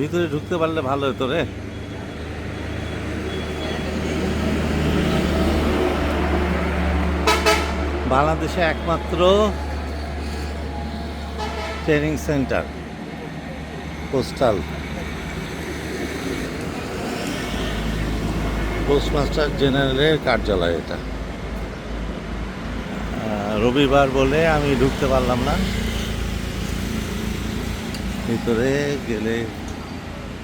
ভিতরে ঢুকতে পারলে ভালো হতো রে। বাংলাদেশে একমাত্র ট্রেনিং সেন্টার, পোস্টাল। পোস্টমাস্টার জেনারেলের কার্যালয় এটা। রবিবার বলে আমি ঢুকতে পারলাম না। ভিতরে গেলে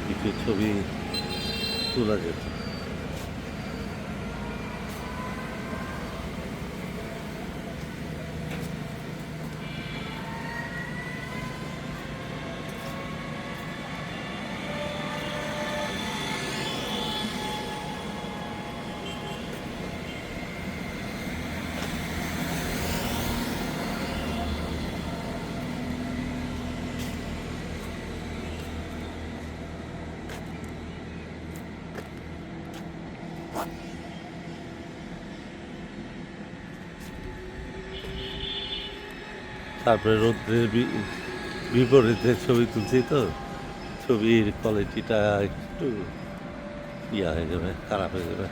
কিছু ছবি তোলা যেত। তারপরে রৌদ্রের বিপরীতে ছবি তুলছি তো। ছবির কোয়ালিটিটা একটু ইয়া হয়ে যাবে, খারাপ হয়ে যাবে।